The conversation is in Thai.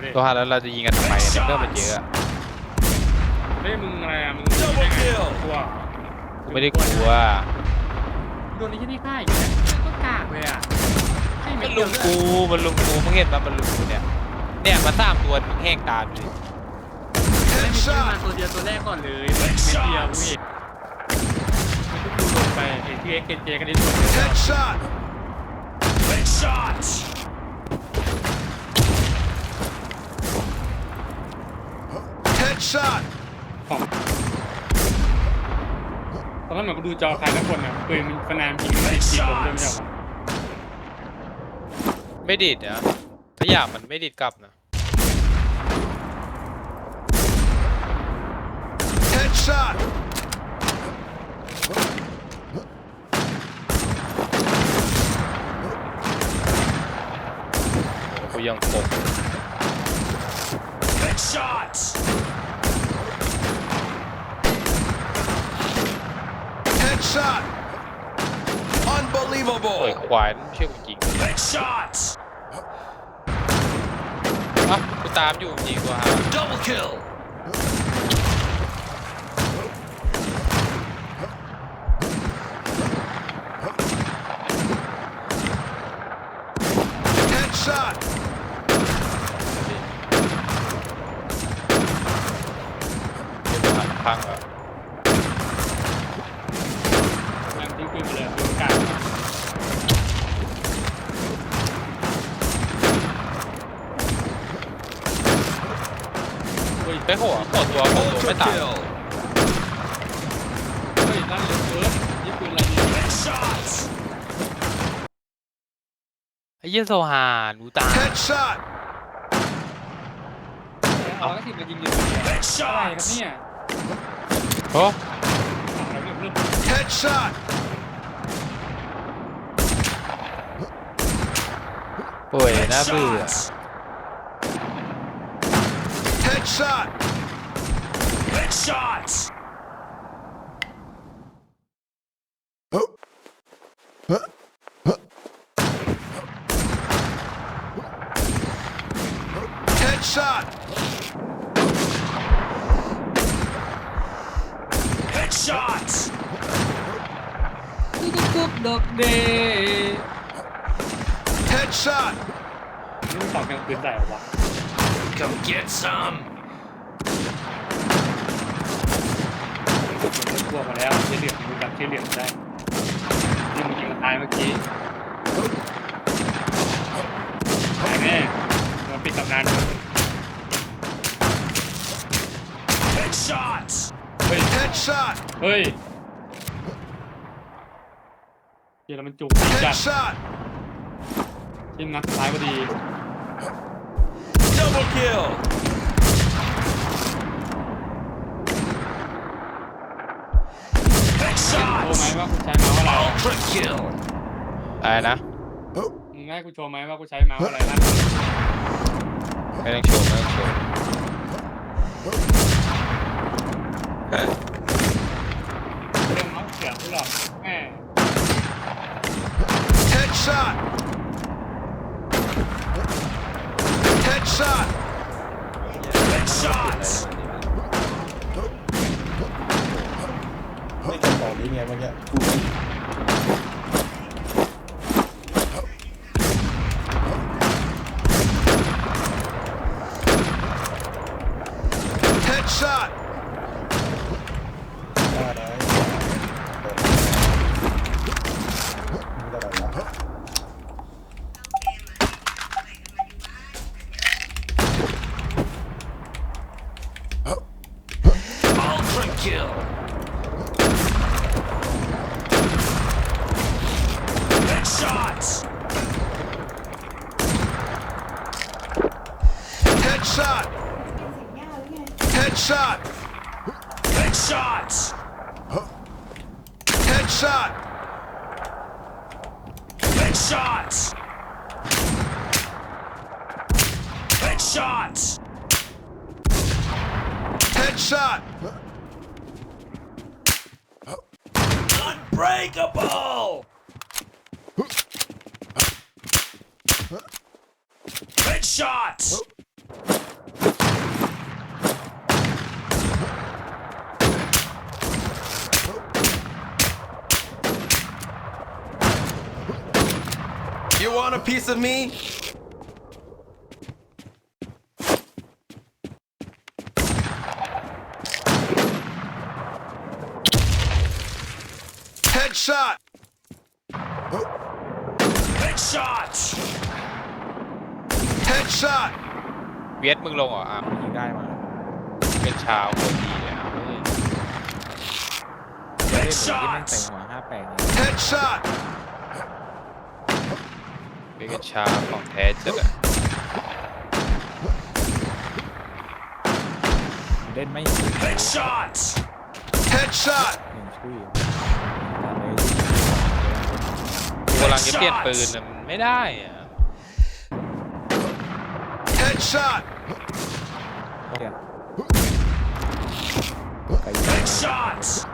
มาดิตัวหาแล้วเราจะยิงกันทำไมเนี่ยเพื่อนมันเยอะอะเฮ้ยมึงอะไรอะมึงได้ไงกลัวกูไม่ได้กลัวโดนไอ้ที่นี่ฆ่าอีกแล้วก็กากเลยอะให้มัเม็นดลุเดียวมด้วยกูมันลุมกูมึงเห็นปะมันลุมกูเนี่ยเนี่ยมาสามตัวมึงแห้งตามดิให้มีชื่อมาตัวเดียวตัวแรกก่อนเลยเม็ดเดียวเว้ยมันก็ดูลงไปเห็นที่เอ็กเจกันนิดหน่อย Headshot! Headshot! Headshot! ของตอนนั้นเหมือนกูดูจอใครทั้งคนอะปืนมันคะแนนยิงไม่ได้ยิงลงด้วยไม่ใช่เหรอไม่ดิดนะถ้าอยากมันไม่ดิดกลับนะ Headshot! กูยังคง Headshot! Headshot! โอ้ย Unbelievable! ควายนั่นไม่เชื่อกูจริง Headshot! อ่ะกูตามอยู่จริงตัวหา Double kill! Headshot! เดี๋ย ไปหัวหัวตัวหัวตัวไม่ตาย Kill! เฮ้ยลั่นเหลือเกินนี่ปืนอะไรเนี่ย Headshot! ไอ้เหี้ยโซฮาหนูตาย Headshot! เอาแล้วก็สิบมายิงอยู่อะไรครับเนี่ยโอ้อะไรเรื่องเรื่อง Headshot! โอ้ยน่าเบื่อ Headshot. Headshots. Good shots! Oh. Huh? Huh? Good shot! Good shots! Headshot! Come get some! มันจะกลัวมาแล้วเชี่เหลี่ยมมึงจำเชี่เหลี่ยมได้ที่มึงยิงตายเมื่อกี้ตายแน่มาปิดตำนานก่อน Headshot! เฮ้ย Headshot! เฮ้ยเดี๋ยวมันจุกจัด Headshot! ที่นัดสุดท้ายพอดี Double kill! โช ว์ไหมว่ากูใช้เมาส์อะไร Ultra kill! อะไรนะมึงให้กูโชว์ไหมว่ากูใช้เมาส์อะไรนะไม่ต้องโชว์ไม่ต้องโชว์เรื่องเมาส์เสียงกูหรอกแม่ Headshot! Headshot! Headshot! นี้ไงเมื่อกี้กู Headshot! ได้ Headshots! Headshot! Headshot! Headshots! Headshot! Headshots! Headshots! Headshot! Unbreakable! Headshot! You want a piece of me? Headshot! Headshot! Headshot! เวียดมึงลงเหรออะยิงได้มา เป็นชาวคนดีเลยอะเฮ้ยเล่นหนูที่แม่งใส่หัวห้าแปลง Headshot! เป็นชาวของแท้จัดอะเล่นไม่ถึงเลย Headshot! Headshot! หนึ่งชุยกูกำลังจะเปลี่ยนปืนน่ะมันไม่ได้อะ Headshot! Yeah. Headshots!